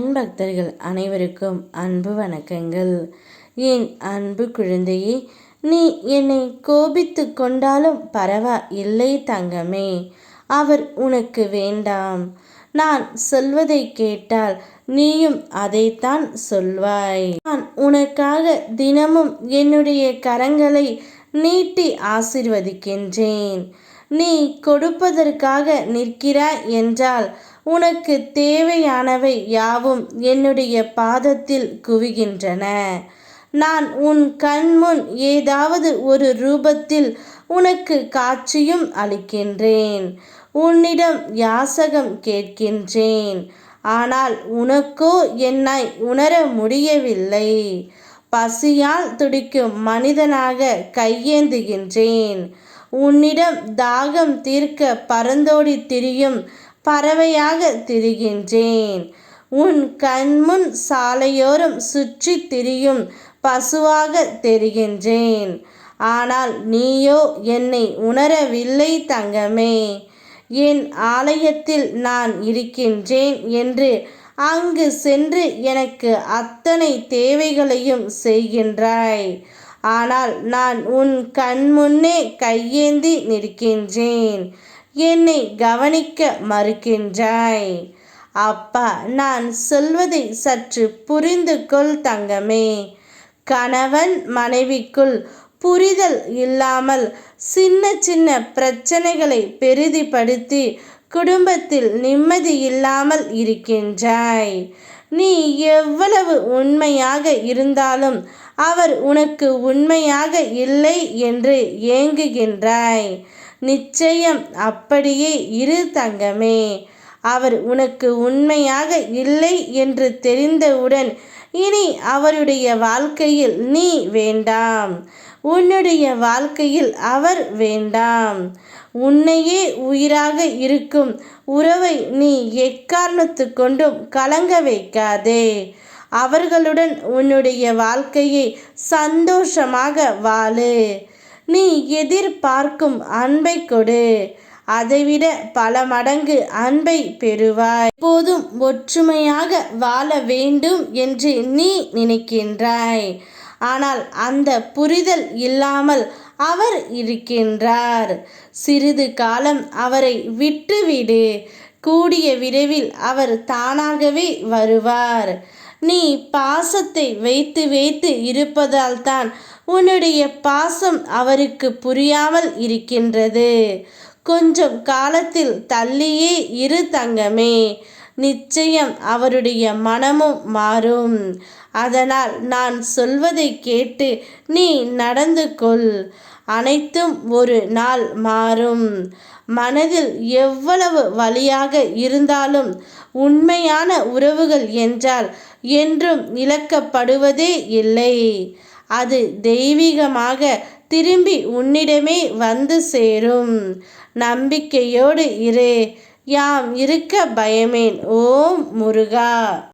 என் பக்தர்கள் அனைவருக்கும் அன்பு வணக்கங்கள். என் அன்பு குழந்தையே நீ என்னை கோபித்து கொண்டாலும் பரவா இல்லை தங்கமே. அவர் உனக்கு வேண்டாம். நான் சொல்வதை கேட்டால் நீயும் அதைத்தான் சொல்வாய். நான் உனக்காக தினமும் என்னுடைய கரங்களை நீட்டி ஆசிர்வதிக்கின்றேன். நீ கொடுப்பதற்காக நிற்கிறாய் என்றால் உனக்கு தேவையானவை யாவும் என்னுடைய பாதத்தில் குவிகின்றன. நான் உன் கண்முன் ஏதாவது ஒரு ரூபத்தில் உனக்கு காட்சியும் அளிக்கின்றேன். உன்னிடம் யாசகம் கேட்கின்றேன். ஆனால் உனக்கோ என்னை உணர முடியவில்லை. பசியால் துடிக்கும் மனிதனாக கையேந்துகின்றேன். உன்னிடம் தாகம் தீர்க்க பரந்தோடி திரியும் பறவையாக திரிகின்றேன். உன் கண்முன் சாலையோரம் சுற்றி திரியும் பசுவாக தெரிகின்றேன். ஆனால் நீயோ என்னை உணரவில்லை தங்கமே. என் ஆலயத்தில் நான் இருக்கின்றேன் என்று அங்கு சென்று எனக்கு அத்தனை தேவைகளையும் செய்கின்றாய். ஆனால் நான் உன் கண் முன்னே கையேந்தி நிற்கின்றேன். என்னை கவனிக்க மறுக்கின்றாய். அப்பா நான் சொல்வதை சற்று புரிந்து கொள் தங்கமே. கணவன் மனைவிக்குள் புரிதல் இல்லாமல் சின்ன சின்ன பிரச்சனைகளை பெரிதிப்படுத்தி குடும்பத்தில் நிம்மதி இல்லாமல் இருக்கின்றாய். நீ எவ்வளவு உண்மையாக இருந்தாலும் அவர் உனக்கு உண்மையாக இல்லை என்று ஏங்குகின்றாய். நிச்சயம் அப்படியே இரு தங்கமே. அவர் உனக்கு உண்மையாக இல்லை என்று தெரிந்தவுடன் இனி அவருடைய வாழ்க்கையில் நீ வேண்டாம். உன்னுடைய வாழ்க்கையில் அவர் வேண்டாம். உன்னையே உயிராக இருக்கும் உறவை நீ எக்காரணத்து கொண்டும் கலங்க வைக்காதே. அவர்களுடன் உன்னுடைய வாழ்க்கையை சந்தோஷமாக வாழு. நீ எதிர்பார்க்கும் அன்பை கொடு. அதைவிட பல மடங்கு அன்பை பெறுவாய். போதும் ஒற்றுமையாக வாழ வேண்டும் என்று நீ நினைக்கின்றாய். ஆனால் அந்த புரிதல் இல்லாமல் அவர் இருக்கின்றார். சிறிது காலம் அவரை விட்டுவிடு. கூடிய விரைவில் அவர் தானாகவே வருவார். நீ பாசத்தை வைத்து வைத்து இருப்பதால் தான் உன்னுடைய பாசம் அவருக்கு புரியாமல் இருக்கின்றது. கொஞ்சம் காலத்தில் தள்ளியே இரு தங்கமே. நிச்சயம் அவருடைய மனமும் மாறும். அதனால் நான் சொல்வதை கேட்டு நீ நடந்து கொள். அனைத்தும் ஒரு நாள் மாறும். மனதில் எவ்வளவு வழியாக இருந்தாலும் உண்மையான உறவுகள் என்றால் என்றும் இழக்கப்படுவதே இல்லை. அது தெய்வீகமாக திரும்பி உன்னிடமே வந்து சேரும். நம்பிக்கையோடு இரு. யாம் இருக்க பயமேன் ஓம் முருகா.